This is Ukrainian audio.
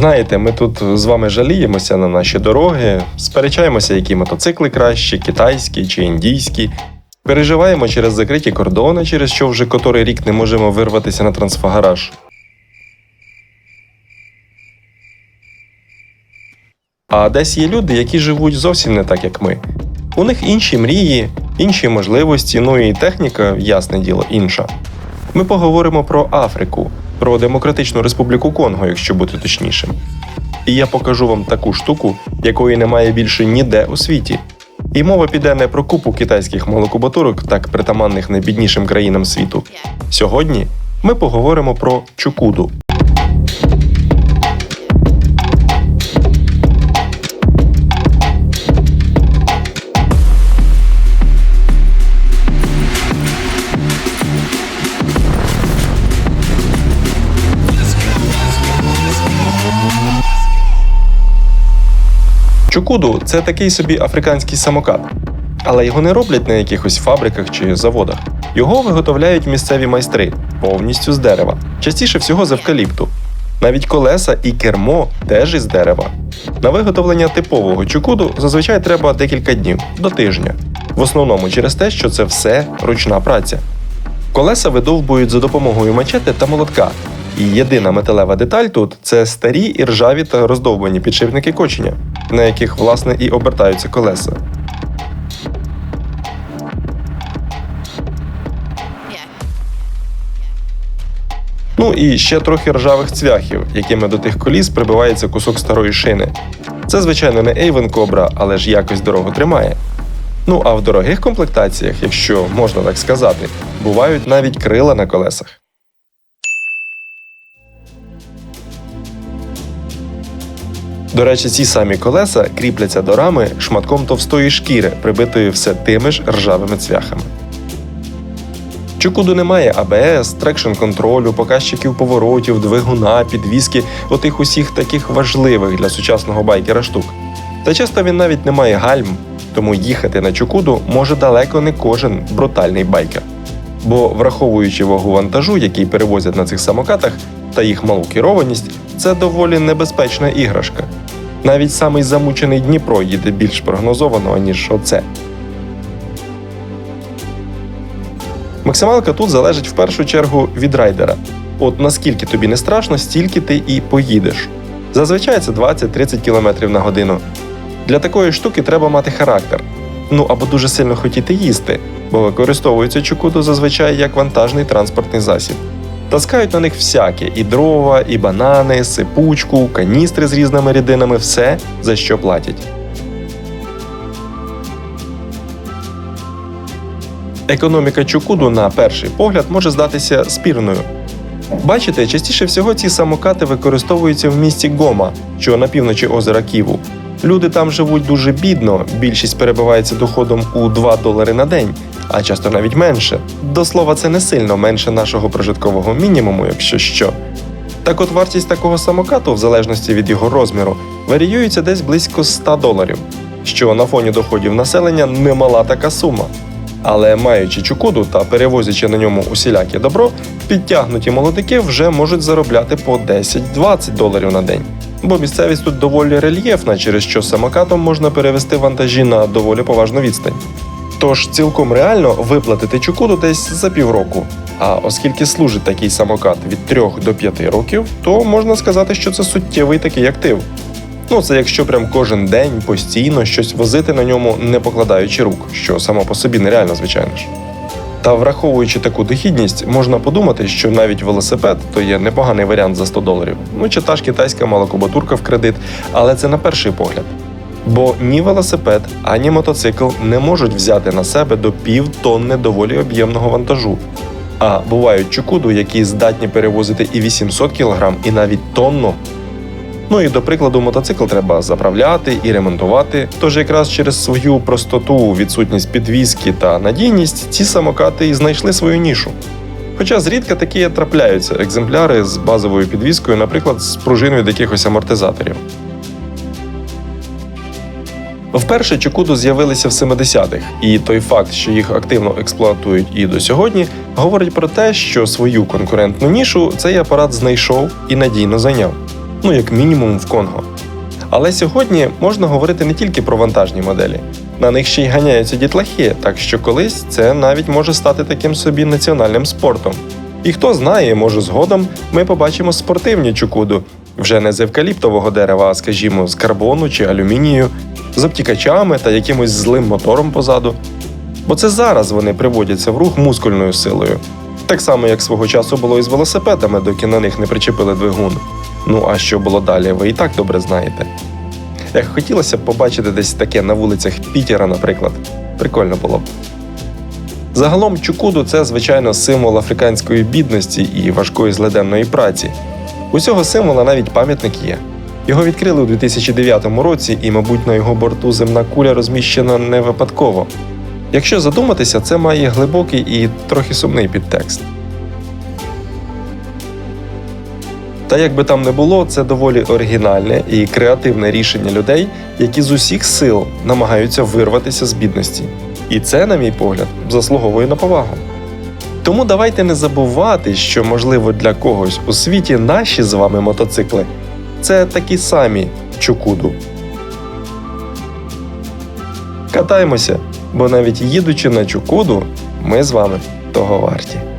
Знаєте, ми тут з вами жаліємося на наші дороги, сперечаємося, які мотоцикли кращі, китайські чи індійські. Переживаємо через закриті кордони, через що вже котрий рік не можемо вирватися на трансфагараж. А десь є люди, які живуть зовсім не так, як ми. У них інші мрії, інші можливості, ну і техніка, ясне діло, інша. Ми поговоримо про Африку, про Демократичну Республіку Конго, якщо бути точнішим. І я покажу вам таку штуку, якої немає більше ніде у світі. І мова піде не про купу китайських молокобатурок, так притаманних найбіднішим країнам світу. Сьогодні ми поговоримо про чукуду. Чукуду це такий собі африканський самокат, але його не роблять на якихось фабриках чи заводах. Його виготовляють місцеві майстри повністю з дерева, частіше всього з евкаліпту. Навіть колеса і кермо теж із дерева. На виготовлення типового чукуду зазвичай треба декілька днів до тижня, в основному через те, що це все ручна праця. Колеса видовбують за допомогою мачети та молотка. І єдина металева деталь тут це старі і ржаві та роздовбані підшипники коченя, на яких власне і обертаються колеса. Ну і ще трохи ржавих цвяхів, якими до тих коліс прибивається кусок старої шини. Це, звичайно, не Avon Cobra, але ж якось дорого тримає. Ну а в дорогих комплектаціях, якщо можна так сказати, бувають навіть крила на колесах. До речі, ці самі колеса кріпляться до рами шматком товстої шкіри, прибитої все тими ж ржавими цвяхами. Чукуду немає АБС, трекшн контролю, показчиків поворотів, двигуна, підвіски, отих усіх таких важливих для сучасного байкера штук. Та часто він навіть не має гальм, тому їхати на Чукуду може далеко не кожен брутальний байкер. Бо, враховуючи вагу вантажу, який перевозять на цих самокатах, та їх малу керованість, це доволі небезпечна іграшка. Навіть самий замучений Дніпро їде більш прогнозовано, ніж оце. Максималка тут залежить в першу чергу від райдера. От наскільки тобі не страшно, стільки ти і поїдеш. Зазвичай це 20-30 км на годину. Для такої штуки треба мати характер. Ну або дуже сильно хотіти їсти, бо використовується чукуду зазвичай як вантажний транспортний засіб. Таскають на них всяке: і дрова, і банани, сипучку, каністри з різними рідинами, все за що платять. Економіка Чукуду на перший погляд може здатися спірною. Бачите, частіше всього ці самокати використовуються в місті Гома, що на півночі озера Ківу. Люди там живуть дуже бідно, більшість перебивається доходом у 2 долари на день, а часто навіть менше. До слова, це не сильно менше нашого прожиткового мінімуму, якщо що. Так от вартість такого самокату, в залежності від його розміру, варіюється десь близько 100 доларів, що на фоні доходів населення немала така сума. Але маючи чукуду та перевозячи на ньому усіляке добро, підтягнуті молодики вже можуть заробляти по 10-20 доларів на день. Бо місцевість тут доволі рельєфна, через що самокатом можна перевести вантажі на доволі поважну відстань. Тож цілком реально виплатити чукуду десь за півроку. А оскільки служить такий самокат від 3 до 5 років, то можна сказати, що це суттєвий такий актив. Ну, це якщо прям кожен день постійно щось возити на ньому, не покладаючи рук, що само по собі нереально, звичайно ж. Та враховуючи таку дохідність, можна подумати, що навіть велосипед то є непоганий варіант за 100 доларів. Ну чи та ж китайська малокубатурка в кредит, але це на перший погляд. Бо ні велосипед, ані мотоцикл не можуть взяти на себе до пів тонни доволі об'ємного вантажу. А бувають чукуду, які здатні перевозити і 800 кг, і навіть тонну. Ну і до прикладу, мотоцикл треба заправляти і ремонтувати. Тож якраз через свою простоту, відсутність підвіски та надійність ці самокати і знайшли свою нішу. Хоча зрідка такі трапляються екземпляри з базовою підвіскою, наприклад, з пружиною до якихось амортизаторів. Вперше чукуду з'явилися в 70-х, і той факт, що їх активно експлуатують і до сьогодні, говорить про те, що свою конкурентну нішу цей апарат знайшов і надійно зайняв. ну як мінімум в Конго. Але сьогодні можна говорити не тільки про вантажні моделі. На них ще й ганяються дітлахи, так що колись це навіть може стати таким собі національним спортом. І хто знає, може згодом ми побачимо спортивні чукуду, вже не з евкаліптового дерева, а скажімо, з карбону чи алюмінію, з обтікачами та якимось злим мотором позаду. Бо це зараз вони приводяться в рух мускульною силою. Так само, як свого часу було і з велосипедами, доки на них не причепили двигун. Ну а що було далі, ви і так добре знаєте. Як хотілося б побачити десь таке на вулицях Пітера, наприклад, прикольно було б. Загалом чукуду це, звичайно, символ африканської бідності і важкої злиденної праці. У цього символа навіть пам'ятник є. Його відкрили у 2009 році, і, мабуть, на його борту земна куля розміщена не випадково. Якщо задуматися, це має глибокий і трохи сумний підтекст. Та як би там не було, це доволі оригінальне і креативне рішення людей, які з усіх сил намагаються вирватися з бідності. І це, на мій погляд, заслуговує на повагу. Тому давайте не забувати, що, можливо, для когось у світі наші з вами мотоцикли це такі самі чукуду. Катаємося, бо навіть їдучи на чукуду, ми з вами того варті.